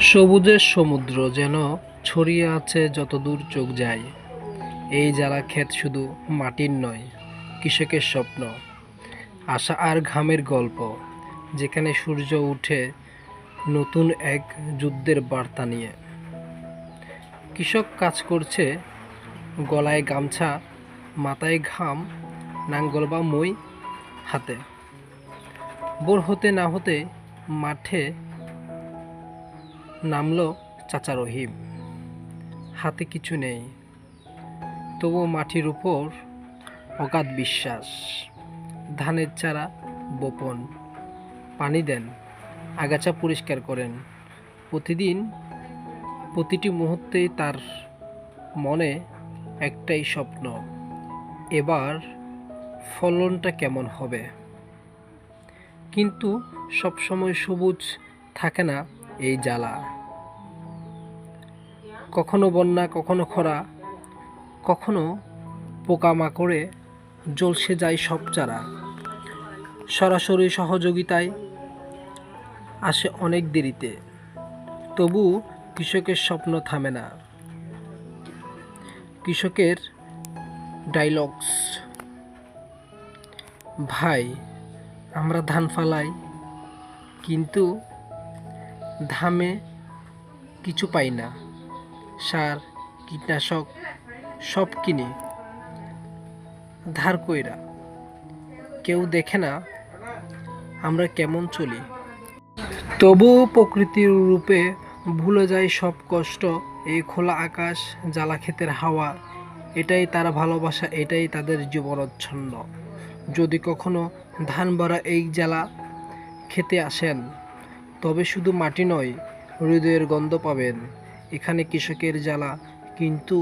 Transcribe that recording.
সবুজের সমুদ্র যেন ছড়িয়ে আছে যতদূর চোখ যায়। এই জ্বালা ক্ষেত শুধু মাটির নয়, কৃষকের স্বপ্ন। আশা আর ঘামের গল্প, যেখানে সূর্য উঠে নতুন এক যুদ্ধের বার্তা নিয়ে। কৃষক কাজ করছে, গলায় গামছা, মাথায় ঘাম, নাঙ্গল বা মই হাতে। বোর হতে না হতে মাঠে নামলো চাচা রহিম। হাতে কিছু নেই। তবু মাটির উপর অগাধ বিশ্বাস। ধানের চারা বপন। পানি দেন, আগাছা পরিষ্কার করেন। প্রতিদিন প্রতিটি মুহূর্তেই তার মনে একটাই স্বপ্ন, এবার ফলনটা কেমন হবে? কিন্তু সবসময় সবুজ থাকে না এই জ্বালা। কখনো বন্যা, কখনো খরা, কখনো পোকামাকড়ে জলসে যায় সব চারা। সরাসরি সহযোগিতায় আসে অনেক দেরিতে। তবু কৃষকের স্বপ্ন থামে না। কৃষকের ডাইলগস ভাই, আমরা ধান ফালাই, কিন্তু ধামে কিছু পাই না। সার, কীটনাশক সব কিনে। ধার কইরা। কেউ দেখে না আমরা কেমন চলি। তবু প্রকৃতির রূপে ভুলে যায় সব কষ্ট। এই খোলা আকাশ, জ্বালা ক্ষেতের হাওয়া, এটাই তার ভালোবাসা, এটাই তাদের জীবনচ্ছন্ন। যদি কখনো ধান ভরা এই জ্বালা খেতে আসেন তবে শুধু মাটি নয় হৃদয়ের গন্ধ পাবেন। এখানে কৃষকের জ্বালা কিন্তু